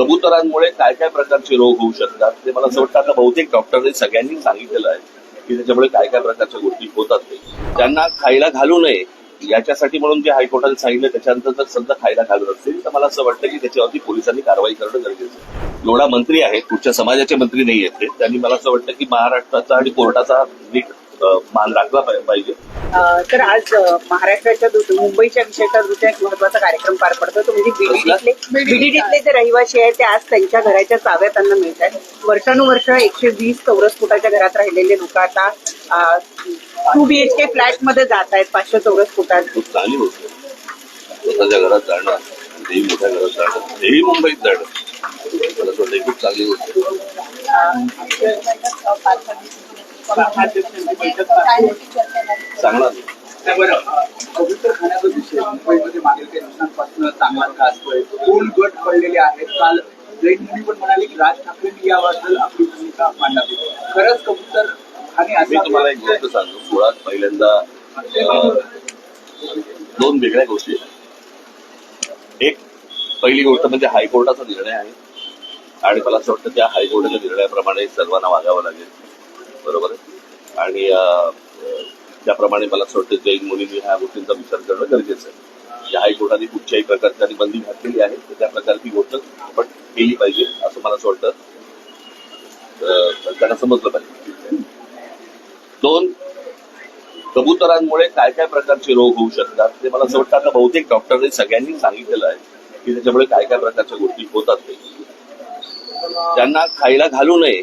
कबुतरांमुळे काय काय प्रकारचे रोग होऊ शकतात? ते मला असं वाटतं आता बहुतेक डॉक्टरने सगळ्यांनी सांगितलेलं आहे की त्याच्यामुळे काय काय प्रकारच्या गोष्टी होतात ते. त्यांना खायला घालू नये. याच्यासाठी म्हणून जे हायकोर्टाने सांगितलं त्याच्यानंतर जर समजा खायला घालत असतील तर मला असं वाटतं की त्याच्यावरती पोलिसांनी कारवाई करणं गरजेचं आहे. लोढा मंत्री आहेत कुठच्या समाजाचे मंत्री नाही आहेत त्यांनी मला असं वाटतं की महाराष्ट्राचा आणि कोर्टाचा नीट मान राखला पाहि- पाहिजे. तर आज महाराष्ट्राच्या मुंबईच्या विषयाच्या दृष्ट्या एक महत्त्वाचा कार्यक्रम पार पडतो. तो म्हणजे बीडीडीतले बीडीडीतले जे रहिवासी आहेत ते आज त्यांच्या घराच्या चाव्या त्यांना मिळत आहेत वर्षानुवर्ष एकशे वीस चौरस फुटाच्या घरात राहिलेले लोक आता टू बीएचके फ्लॅटमध्ये जात आहेत पाचशे चौरस फुटात. चांगली गोष्ट स्वतःच्या घरात जाणं तेही मोठ्या घरात जाणं तेही मुंबईत जाणं. मला खूप चांगली गोष्ट. चांगला बरं. पवित्र खाण्याचा विषय मुंबईमध्ये मागील काही दिवसांपासून चांगला गाजतोय दोन गट पडलेले आहेत. काल जैन मुनी पण म्हणाले की राज ठाकरेंनी याबद्दल आपली भूमिका मांडावी. खरंच कबूतर खाणे मी तुम्हाला एक गोष्ट सांगतो. मुळात पहिल्यांदा दोन वेगळ्या गोष्टी आहेत. एक पहिली गोष्ट म्हणजे हायकोर्टाचा निर्णय आहे. आणि मला असं वाटतं त्या हायकोर्टाच्या निर्णयाप्रमाणे सर्वांना वागावं लागेल. बरोबर आहे? आणि त्याप्रमाणे मला असं वाटतं जैन मुलींनी ह्या गोष्टींचा विचार करणं गरजेचं आहे. म्हणजे या हायकोर्टाने कुठच्याही प्रकारची बंदी घातलेली आहे तर त्या प्रकारची गोष्ट आपण केली पाहिजे असं मला असं वाटतं. त्यांना समजलं पाहिजे. दोन कबुतरांमुळे काय काय प्रकारचे रोग होऊ शकतात? ते मला असं वाटतं आता बहुतेक डॉक्टरने सगळ्यांनी सांगितलेलं आहे की त्याच्यामुळे काय काय प्रकारच्या गोष्टी होतात ते. त्यांना खायला घालू नये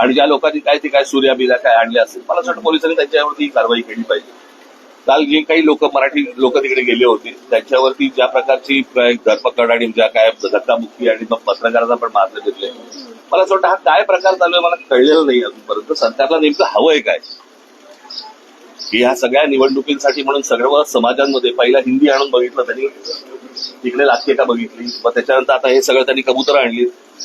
आणि ज्या लोकांनी काय ते काय सूर्या बिला काय आणले असतील मला असं वाटतं पोलिसांनी त्यांच्यावरती कारवाई केली पाहिजे. काल जे काही लोक मराठी लोक तिकडे गेले होते त्यांच्यावरती ज्या प्रकारची धरपकड आणि ज्या काय धक्काबुक्की आणि मग पत्रकारांना पण मारले घेतले मला असं वाटतं हा काय प्रकार चालू आहे मला कळलेला नाही अजूनपर्यंत. सरकारला नेमकं हवंय काय? की ह्या सगळ्या निवडणुकींसाठी म्हणून सर्व समाजांमध्ये पहिला हिंदी आणून बघितलं त्यांनी तिकडे लाचकेटा बघितली. मग त्याच्यानंतर आता हे सगळं त्यांनी कबुतर आणली.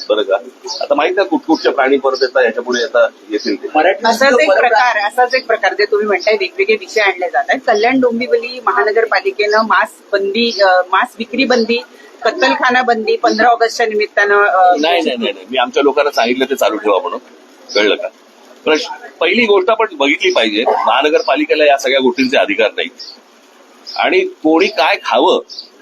बरं का? आता माहीत आहे कुठकुठच्या प्राणी परत येतात याच्यापुढे आता येतील ते. असाच एक प्रकार असाच एक प्रकार जे तुम्ही म्हणताय वेगवेगळे विषय आणले जात आहेत. कल्याण डोंबिवली महानगरपालिकेनं मास्क बंदी अ, मास्क विक्री बंदी कत्तलखाना बंदी पंधरा ऑगस्टच्या निमित्तानं नाही नाही नाही. मी आमच्या लोकांना सांगितलं ते चालू ठेवा म्हणून. कळलं का? प्रश्न पहिली गोष्ट आपण बघितली पाहिजे महानगरपालिकेला या सगळ्या गोष्टींचे अधिकार नाही आणि कोणी काय खावं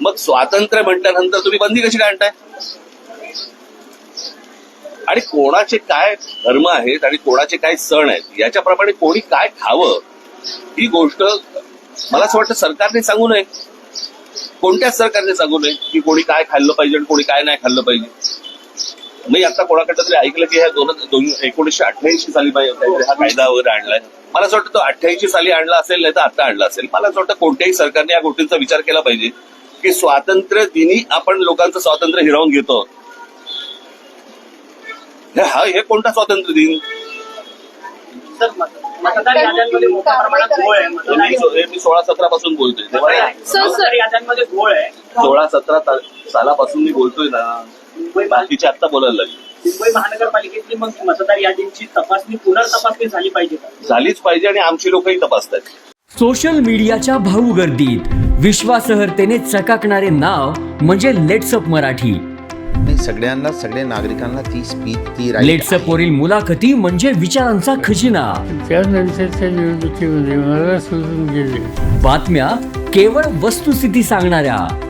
मग स्वातंत्र्य म्हटल्यानंतर तुम्ही बंदी कशी काय आणताय? आणि कोणाचे काय धर्म आहेत आणि कोणाचे काय सण आहेत याच्याप्रमाणे कोणी काय खावं ही गोष्ट मला असं वाटतं सरकारने सांगू नये. कोणत्याच सरकारने सांगू नये की कोणी काय खाल्लं पाहिजे आणि कोणी काय नाही खाल्लं पाहिजे. मी आता कोणाकडे तरी ऐकलं की ह्या दोन दोन एकोणीसशे अठ्ठ्याऐंशी साली पाहिजे हा कायदा वगैरे आणलाय. मला असं वाटतं तो अठ्ठ्याऐंशी साली आणला असेल नाही तर आता आणला असेल. मला असं वाटतं कोणत्याही सरकारने या गोष्टींचा विचार केला पाहिजे की स्वातंत्र्य दिनी आपण लोकांचं स्वातंत्र्य हिरावून घेतो. हे- हा कोणता स्वातंत्र्य दिन? मी सोळा सतरा पासून बोलतोय. सोळा सतरा सालापासून मी बोलतोय ना. मुंबई बाकीचे आता बोलायला लागले. मुंबई महानगरपालिकेतली मग मतदार यादींची तपासणी पुनर्तपासणी झाली पाहिजे का? झालीच पाहिजे आणि आमची लोकही तपासतात. सोशल मीडियाच्या भाऊ गर्दीत विश्वासार्हतेने चकाकणारे नाव म्हणजे लेट्सअप मराठी. नाही सगळ्यांना सगळ्या नागरिकांना ती स्पीच ती right लेट्सअप आहे. वरील मुलाखती म्हणजे विचारांचा खजिना. त्यानंतरच्या निवडणुकीमध्ये मला सोडून गेले. बातम्या केवळ वस्तुस्थिती सांगणाऱ्या.